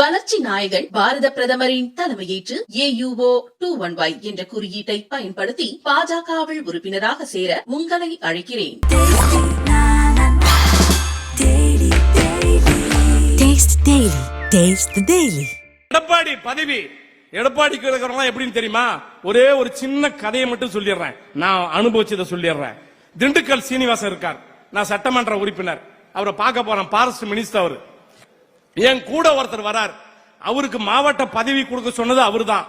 வளர்ச்சி நாயகன் பாரத பிரதமரின் தலைமையேற்று ஏயுஓ டூ ஒன் ஒய் என்ற குறியீட்டை பயன்படுத்தி பாஜகவில் உறுப்பினராக சேர உங்களை அழைக்கிறேன். Taste Daily. Taste the Daily. Edappadi பதவி எடப்பாடிக்கு இருக்கிறவங்க எப்படின்னு தெரியுமா? ஒரே ஒரு சின்ன கதையை மட்டும் சொல்லிடுறேன். நான் அனுபவிச்சதை சொல்லிடுறேன். திண்டுக்கல் சீனிவாசன் இருக்கார். நான் சட்டமன்ற உறுப்பினர். அவரை பார்க்க போறேன். பாரஸ்ட் மினிஸ்டர் அவர். என் கூட ஒருத்தர் வரார். அவருக்கு மாவட்ட பதவி கொடுக்க சொன்னது அவர்தான்.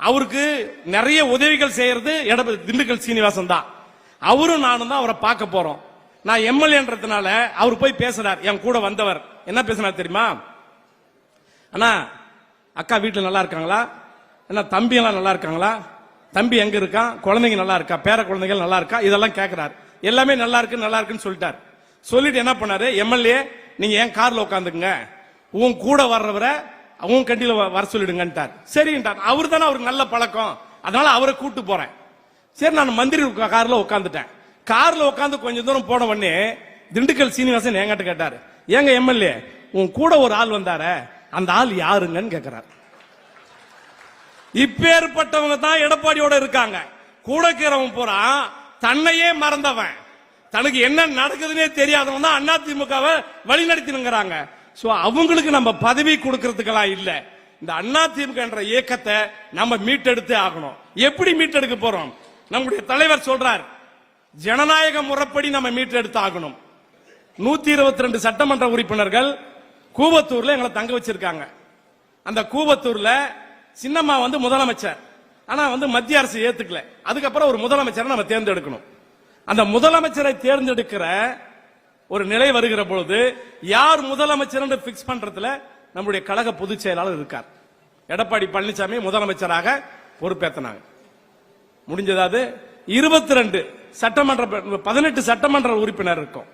அவருக்கு நிறைய உதவிகள் செய்யறது எடப்ப திண்டுக்கல் சீனிவாசன் தான். அவரும் நானும் தான் அவரை பார்க்க போறோம். நான் எம்எல்ஏன்றதுனால அவர் போய் பேசுறார். என் கூட வந்தவர். என்ன பேசினார் தெரியுமா? அண்ணா அக்கா வீட்டில் நல்லா இருக்காங்களா? என்ன தம்பி எல்லாம் நல்லா இருக்காங்களா? தம்பி எங்க இருக்கான் குழந்தைங்க நல்லா இருக்கா? பேர குழந்தைகள் நல்லா இருக்கா? இதெல்லாம் கேட்கிறார் எல்லாமே நல்லா இருக்கு நல்லா இருக்குன்னு சொல்லிட்டார். சொல்லிட்டு என்ன பண்ணாரு? எம்எல்ஏ நீங்க ஏன் கார்ல உட்காந்துக்குங்க. உன் கூட வர்றவரை உன் கண்டியில வ- வர சொல்லிடுங்கன்ட்டார். சரின்ட்டார். அவர் தானே அவருக்கு நல்ல பழக்கம். அதனால அவரை கூட்டு போறேன். சரி நான் மந்திரி காரில் கார்ல உட்காந்துட்டேன் கார்ல உட்காந்து கொஞ்சம் தூரம் போன உடனே திண்டுக்கல் சீனிவாசன் என்கிட்ட கேட்டார். ஏங்க எம்எல்ஏ உன் கூட ஒரு ஆள் வந்தார. அந்த ஆள் யாருங்கன்னு கேட்கிறார் இப்பேற்பட்டவங்க தான் எடப்பாடியோட இருக்காங்க. கூட இருக்கிறவன் போறான். தன்னையே மறந்தவன். தனக்கு என்ன நடக்குதுன்னே தெரியாதவன் தான் அண்ணா திமுகவை வழிநடத்தினுங்கிறாங்க. சோ அவங்களுக்கு நம்ம பதவி கொடுக்கறதுக்கெல்லாம் இல்ல. இந்த அண்ணா திமுக என்ற இயக்கத்தை நம்ம மீட்டெடுத்தே ஆகணும். எப்படி மீட்டெடுக்க போறோம்? நம்முடைய தலைவர் சொல்றார் ஜனநாயக முறைப்படி நம்ம மீட்டெடுத்து ஆகணும். நூத்தி இருபத்தி ரெண்டு சட்டமன்ற உறுப்பினர்கள் கூவத்தூர்ல எங்களை தங்க வச்சிருக்காங்க. அந்த கூவத்தூர்ல சின்னம்மா வந்து முதலமைச்சர். ஆனா வந்து மத்திய அரசு ஏத்துக்கல. அதுக்கப்புறம் ஒரு முதலமைச்சரை நம்ம தேர்ந்தெடுக்கணும். அந்த முதலமைச்சரை தேர்ந்தெடுக்கிற ஒரு நிலை வருகிற பொழுது யார் முதலமைச்சர் பிக்ஸ் பண்றதுல நம்முடைய கழக பொதுச் செயலாளர் இருக்கார். எடப்பாடி பழனிசாமி முதலமைச்சராக பொறுப்பேற்றினாங்க முடிஞ்சதாவது இருபத்தி ரெண்டு சட்டமன்ற பதினெட்டு சட்டமன்ற உறுப்பினர் இருக்கும்.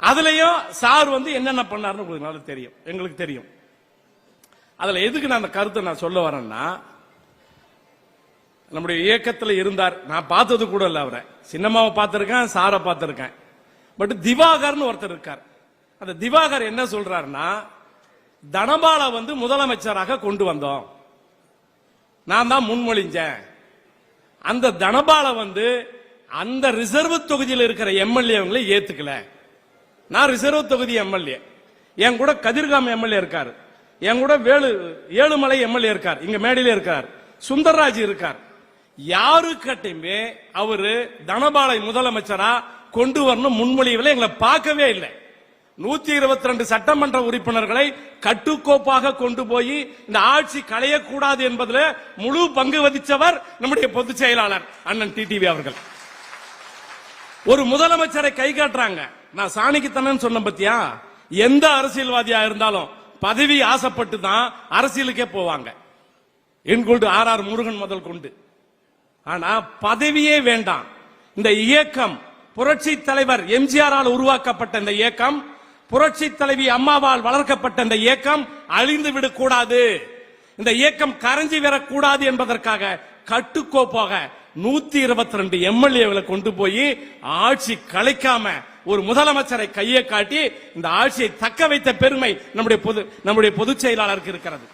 அதுலயும் சார் வந்து என்னென்ன பண்ணாருன்னு தெரியும். எங்களுக்கு தெரியும். அதுல எதுக்கு நான் அந்த கருத்தை நான் சொல்ல வரேன்னா நம்முடைய இயக்கத்தில் இருந்தார். நான் பார்த்தது கூட இல்லை அவரை. சின்னம்மாவை பார்த்துருக்கேன் சாரை பார்த்துருக்கேன். பட் திவாகர்னு ஒருத்தர் இருக்கார். அந்த திவாகர் என்ன சொல்றாருன்னா தனபால வந்து முதலமைச்சராக கொண்டு வந்தோம். நான் தான் முன்மொழிஞ்சேன். அந்த தனபால வந்து அந்த ரிசர்வ் தொகுதியில் இருக்கிற எம்எல்ஏவங்களை ஏத்துக்கல. நான் ரிசர்வ் தொகுதி எம்எல்ஏ. என் கூட கதிர்காம் எம்எல்ஏ இருக்காரு. என் கூட வேலு ஏழுமலை எம்எல்ஏ இருக்கார். இங்க மேடையில இருக்கார். சுந்தர்ராஜ் இருக்கார். யாருக்கட்டையுமே அவரு தனபாலை முதலமைச்சரா கொண்டு வரணும் முன்மொழிவில் எங்களை பார்க்கவே இல்லை. நூத்தி இருபத்தி ரெண்டு சட்டமன்ற உறுப்பினர்களை கட்டுக்கோப்பாக கொண்டு போய் இந்த ஆட்சி களையக்கூடாது என்பதில் முழு பங்கு வதிச்சவர் நம்முடைய பொதுச் செயலாளர் அண்ணன் டிடிவி அவர்கள். ஒரு முதலமைச்சரை கை காட்டுறாங்க. நான் சாணிக்குத்தனன் சொன்ன பத்தியா? எந்த அரசியல்வாதியா இருந்தாலும் பதவி ஆசைப்பட்டு தான் அரசியலுக்கே போவாங்க. என்கொண்டு ஆர் ஆர் முருகன் முதல் கொண்டு. ஆனா பதவியே வேண்டாம். இந்த இயக்கம் புரட்சி தலைவர் எம்ஜிஆரால் உருவாக்கப்பட்ட இந்த இயக்கம் புரட்சி தலைவி அம்மாவால் வளர்க்கப்பட்ட இந்த இயக்கம் அழிந்து விடக்கூடாது. இந்த இயக்கம் கரைஞ்சி வரக்கூடாது என்பதற்காக கட்டுக்கோப்பாக நூத்தி இருபத்தி ரெண்டு எம்எல்ஏகளை கொண்டு போய் ஆட்சி கலைக்காம ஒரு முதலமைச்சரை கையை காட்டி இந்த ஆட்சியை தக்க வைத்த பெருமை நம்முடைய பொது நம்முடைய பொதுச் செயலாளருக்கு இருக்கிறது.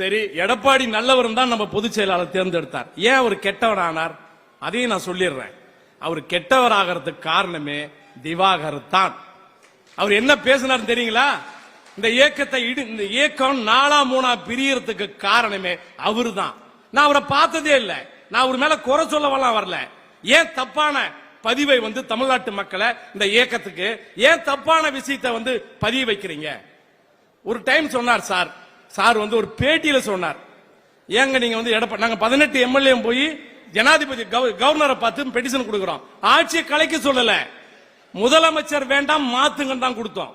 சரி எடப்பாடி நல்லவர் தான் நம்ம பொதுச் செயலாளர் தேர்ந்தெடுத்தார். ஏன் அவர் கெட்டவரானார்? ஆனார் அதையும் நான் சொல்லிடுறேன். அவர் கெட்டவர் ஆகிறதுக்கு காரணமே திவாகர் தான். அவர் என்ன பேசினார் தெரியுங்களா? இந்த இயக்கத்தை இடு இந்த இயக்கம் நாலா மூணா பிரியறதுக்கு காரணமே அவர்தான் நான் அவரை பார்த்ததே இல்லை. நான் அவர் மேல குறை சொல்லவெல்லாம் வரல. ஏன் தப்பான பதிவை வந்து தமிழ்நாட்டு மக்களை இந்த இயக்கத்துக்கு ஏன் தப்பான விஷயத்தை வந்து பதிய வைக்கிறீங்க? ஒரு டைம் சொன்னார் சார். சார் வந்து ஒரு பேட்டியில சொன்னார். ஏங்க நீங்க வந்து எடப்பா நாங்க பதினெட்டு எம்எல்ஏ போய் ஜனாதிபதி கவர்னரை பார்த்து பெட்டிஷன் கொடுக்கிறோம். ஆட்சியை கலைக்க சொல்லல. முதலமைச்சர் வேண்டாம் மாத்துங்க தான் கொடுத்தோம்.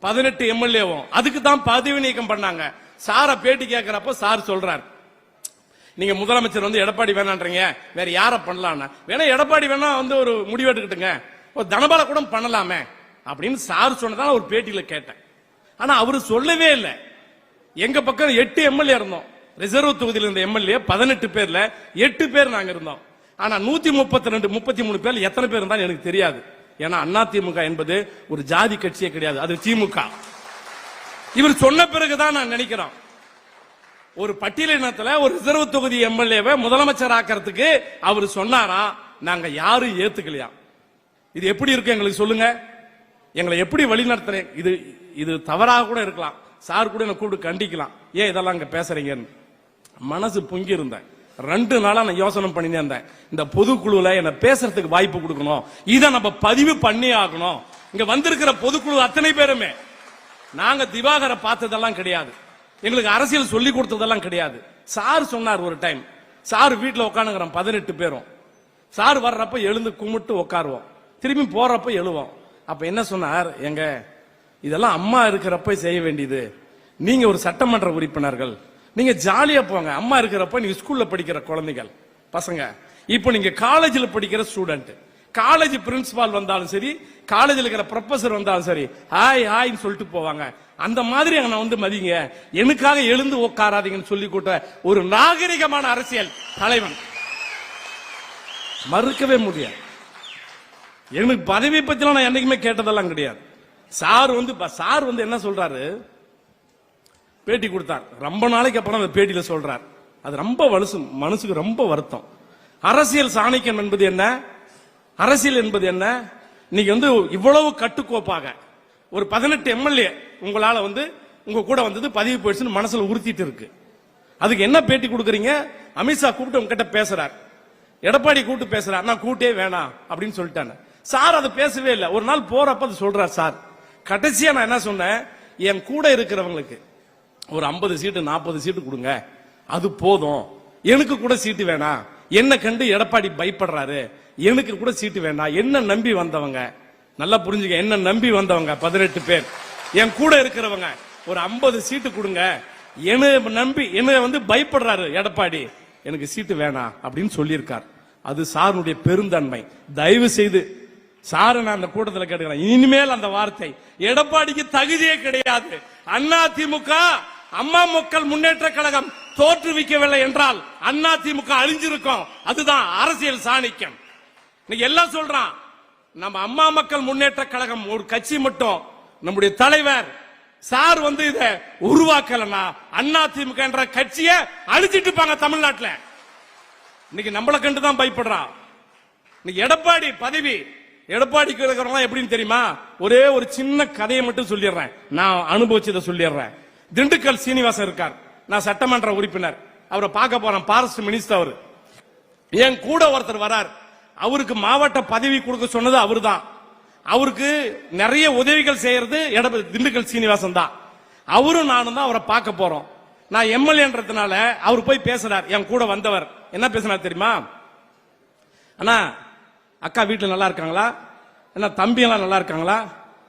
பதினெட்டு எம்எல்ஏவும். அதுக்கு தான் பதவி நீக்கம் பண்ணாங்க. சாரை பேட்டி கேட்கிறப்ப சார் சொல்றார். நீங்க முதலமைச்சர் வந்து எடப்பாடி வேணான்றீங்க. வேற யார பண்ணலாம்னா? வேணா எடப்பாடி வேணா வந்து ஒரு முடிவெடுக்கட்டுங்க ஒரு தனபால கூட பண்ணலாமே. அப்படின்னு சார் சொன்னதான் ஒரு பேட்டியில கேட்டேன். ஆனா அவரு சொல்லவே இல்லை. எங்க பக்கம் எட்டு எம்எல்ஏ இருந்தோம். ரிசர்வ் தொகுதியில் இருந்த எம்எல்ஏ பதினெட்டு பேர்ல எட்டு பேர் நாங்க இருந்தோம். ஆனா நூத்தி முப்பத்தி ரெண்டு முப்பத்தி மூணு பேர்ல எத்தனை பேர் இருந்தாலும் எனக்கு தெரியாது. ஏன்னா அதிமுக என்பது ஒரு ஜாதி கட்சியே கிடையாது. அது திமுக. இவர் சொன்ன பிறகுதான் நான் நினைக்கிறோம். ஒரு பட்டியலினத்துல ஒரு ரிசர்வ் தொகுதி எம்எல்ஏவை முதலமைச்சர் ஆக்கிறதுக்கு அவர் சொன்னாரா? நாங்க யாரும் ஏத்துக்கலையா? இது எப்படி இருக்கு எங்களுக்கு சொல்லுங்க. எங்களை எப்படி வழி நடத்துறேன் இது இது தவறாக கூட இருக்கலாம். சார் கூட என்ன கூப்பிட்டு கண்டிக்கலாம். ஏன் இதெல்லாம் அங்க பேசுறீங்கன்னு? மனசு பொங்கி இருந்தேன். ரெண்டு நாளா நான் யோசனை பண்ணினே இருந்தேன். இந்த பொதுக்குழுல என்ன பேசுறதுக்கு வாய்ப்பு கொடுக்கணும். இதை நம்ம பதிவு பண்ணி ஆகணும். இங்க வந்திருக்கிற பொதுக்குழு அத்தனை பேருமே. நாங்க திவாகரை பார்த்ததெல்லாம் கிடையாது. எங்களுக்கு அரசியல் சொல்லி கொடுத்ததெல்லாம் கிடையாது. சார் சொன்னார் ஒரு டைம். சார் வீட்டில் உட்காந்துக்கிறோம் பதினெட்டு பேரும். சார் வர்றப்ப எழுந்து கும்பிட்டு உட்காருவோம். திரும்பி போறப்ப எழுவோம். அப்ப என்ன சொன்னார்? எங்க இதெல்லாம் அம்மா இருக்கிறப்ப செய்ய வேண்டியது. நீங்க ஒரு சட்டமன்ற உறுப்பினர்கள். நீங்க ஜாலியா போங்க. அம்மா இருக்கிறப்ப நீங்க ஸ்கூல்ல படிக்கிற குழந்தைகள் பசங்க. இப்போ நீங்க காலேஜில் படிக்கிற ஸ்டூடெண்ட் காலேஜ் பிரின்சிபால் வந்தாலும் சரி காலேஜில் இருக்கிற ப்ரொஃபசர் வந்தாலும் சரி ஹாய் ஹாய்னு சொல்லிட்டு போவாங்க. அந்த மாதிரி அங்க நான் வந்து மதிங்க. எனக்காக எழுந்து உட்காராதீங்கன்னு சொல்லி கூட்ட ஒரு நாகரிகமான அரசியல் தலைவன். மறுக்கவே முடியாது. எனக்கு பதவி பத்திலாம் நான் என்னைக்குமே கேட்டதெல்லாம் கிடையாது. சார் வந்து ப- சார் வந்து என்ன சொல்றாரு? பேட்டி கொடுத்தார். ரொம்ப நாளைக்கு அப்புறம் அந்த பேட்டியில சொல்றார். அது ரொம்ப வலுசு மனசுக்கு ரொம்ப வருத்தம். அரசியல் சாணிக்கம் என்பது என்ன? அரசியல் என்பது என்ன? இன்னைக்கு வந்து இவ்வளவு கட்டுக்கோப்பாக ஒரு பதினெட்டு எம்எல்ஏ உங்களால வந்து உங்க கூட வந்தது பதிவு போயிடுச்சுன்னு மனசுல உறுத்திட்டு இருக்கு. அதுக்கு என்ன பேட்டி கொடுக்குறீங்க? அமித்ஷா கூப்பிட்டு உங்ககிட்ட பேசுறார். எடப்பாடி கூப்பிட்டு பேசுறார். நான் கூட்டே வேணாம் அப்படின்னு சொல்லிட்டாங்க. சார் அதை பேசவே இல்லை. ஒரு நாள் போறப்ப அது சொல்றார் சார். கடைசியா நான் என்ன சொன்னேன்? என் கூட இருக்கிறவங்களுக்கு ஒரு 50 சீட்டு நாற்பது சீட்டு கொடுங்க. அது போதும். எனக்கு கூட சீட்டு வேணாம் என்ன கண்டு எடப்பாடி பயப்படுறாரு. எனக்கு கூட சீட்டு வேண்டாம் என்ன நம்பி வந்தவங்க. நல்லா புரிஞ்சுக்க. என்ன நம்பி வந்தவங்க பதினெட்டு பேர். என் கூட இருக்கிறவங்க ஒரு 50 சீட்டு கொடுங்க. என்ன நம்பி என்ன வந்து பயப்படுறாரு எடப்பாடி. எனக்கு சீட்டு வேணாம் அப்படின்னு சொல்லியிருக்கார். அது சாருடைய பெருந்தன்மை. தயவு செய்து சாரு நான் அந்த கூட்டத்தில் கேட்டுக்கிறேன். இனிமேல் அந்த வார்த்தை எடப்பாடிக்கு தகுதியே கிடையாது. அண்ணா திமுக! அம்மா மக்கள் முன்னேற்ற கழகம் தோற்றுவிக்கவில்லை என்றால் அண்ணா திமுக அழிஞ்சிருக்கும். அதுதான் அரசியல் சாணிக்கம். இன்னைக்கு எல்லாம் சொல்றான் நம்ம அம்மா மக்கள் முன்னேற்ற கழகம் ஒரு கட்சி மட்டும். நம்முடைய தலைவர் சார் வந்து இத உருவாக்கலனா அண்ணா திமுக என்ற கட்சியை அழிச்சிட்டு இருப்பாங்க தமிழ்நாட்டில். இன்னைக்கு நம்மளை கண்டு தான் பயப்படுறான் இன்னைக்கு எடப்பாடி பதவி எடப்பாடிக்கு இருக்கிறவங்க எப்படின்னு தெரியுமா? ஒரே ஒரு சின்ன கதையை மட்டும் சொல்லிடுறேன். நான் அனுபவிச்சதை சொல்லிடுறேன். திண்டுக்கல் சீனிவாசன் இருக்கார். நான் சட்டமன்ற உறுப்பினர். அவரை பார்க்க போறேன். பாரஸ்ட் மினிஸ்டர் அவர். என் கூட ஒருத்தர் வரார். அவருக்கு மாவட்ட பதவி கொடுக்க சொன்னது அவர்தான். அவருக்கு நிறைய உதவிகள் செய்யறது எடப்ப- திண்டுக்கல் சீனிவாசன் தான். அவரும் நானும் தான் அவரை பார்க்க போறோம். நான் எம்எல்ஏன்றதுனால அவர் போய் பேசுறார். என் கூட வந்தவர். என்ன பேசினார் தெரியுமா? அண்ணா அக்கா வீட்டில் நல்லா இருக்காங்களா? என்ன தம்பி எல்லாம் நல்லா இருக்காங்களா?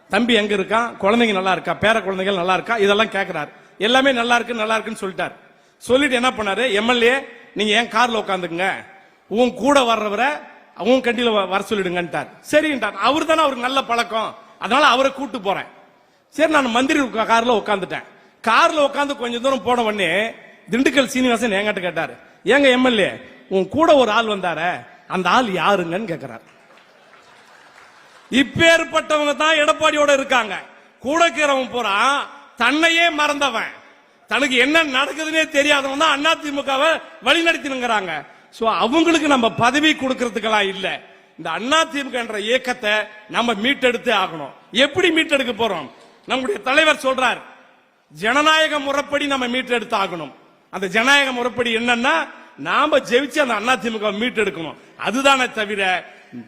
தம்பி எங்க இருக்கான் குழந்தைங்க நல்லா இருக்கா? பேர குழந்தைகள் நல்லா இருக்கா? இதெல்லாம் கேட்கிறார் எல்லாமே நல்லா இருக்கு நல்லா இருக்குன்னு சொல்லிட்டார். சொல்லிட்டு என்ன பண்ணாரு? எம்எல்ஏ நீங்க ஏன் கார்ல உட்காந்துக்குங்க? உன் கூட வர்றவரை உன் கண்டியில வ- வர சொல்லிடுங்கன்ட்டார். சரின்ட்டார். அவர் தானே அவருக்கு நல்ல பழக்கம். அதனால அவரை கூட்டு போறேன். சரி நான் மந்திரி கார்ல உட்காந்துட்டேன். கார்ல உட்காந்து கொஞ்சம் தூரம் போன உடனே திண்டுக்கல் சீனிவாசன் என்கிட்ட கேட்டாரு. ஏங்க எம்எல்ஏ உன் கூட ஒரு ஆள் வந்தார அந்த ஆள் யாருங்கன்னு கேக்குறாரு. இப்பேற்பட்டவங்க தான் எடப்பாடியோட இருக்காங்க. கூட இருக்கிறவன் பூரா தன்னையே மறந்தவன். தனக்கு என்ன நடக்குதுன்னே தெரியாதவன் தான் அதிமுகவை வழிநடத்தினுங்கிறாங்க. சோ அவங்களுக்கு நம்ம பதவி கொடுக்கறதுக்கெல்லாம் இல்ல. இந்த அதிமுக என்ற இயக்கத்தை நம்ம மீட்டெடுத்தே ஆகணும். எப்படி மீட்டெடுக்க போறோம்? நம்முடைய தலைவர் சொல்றார் ஜனநாயக முறைப்படி நம்ம மீட்டெடுத்து ஆகணும். அந்த ஜனநாயக முறைப்படி என்னன்னா நாம ஜெயிச்சு அந்த அதிமுக மீட்டெடுக்கணும். அதுதானே தவிர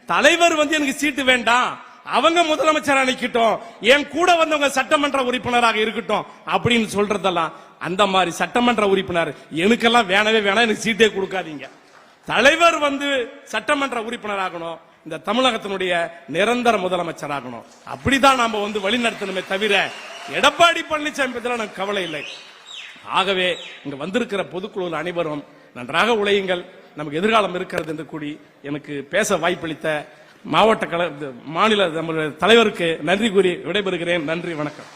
தலைவர் வந்து எனக்கு சீட்டு வேண்டாம். அவங்க முதலமைச்சர் அணைக்கிட்டோம் என் கூட வந்தவங்க சட்டமன்ற உறுப்பினராக இருக்கட்டும் அப்படின்னு சொல்றதெல்லாம் அந்த மாதிரி சட்டமன்ற உறுப்பினர் எனக்கெல்லாம் வேணவே வேணாம். எனக்கு சீட்டே கொடுக்காதீங்க. தலைவர் வந்து சட்டமன்ற உறுப்பினர் ஆகணும். இந்த தமிழகத்தினுடைய நிரந்தர முதலமைச்சர் ஆகணும். அப்படிதான் நாம வந்து வழி நடத்தணுமே தவிர எடப்பாடி பழனிசாமி பத்தில எனக்கு கவலை இல்லை. ஆகவே இங்க வந்திருக்கிற பொதுக்குழு அனைவரும் நன்றாக உழையுங்கள். நமக்கு எதிர்காலம் இருக்கிறது என்று கூடி எனக்கு பேச வாய்ப்பளித்த மாவட்ட கல மாநில நம்முடைய தலைவருக்கு நன்றி கூறி விடைபெறுகிறேன். நன்றி வணக்கம்.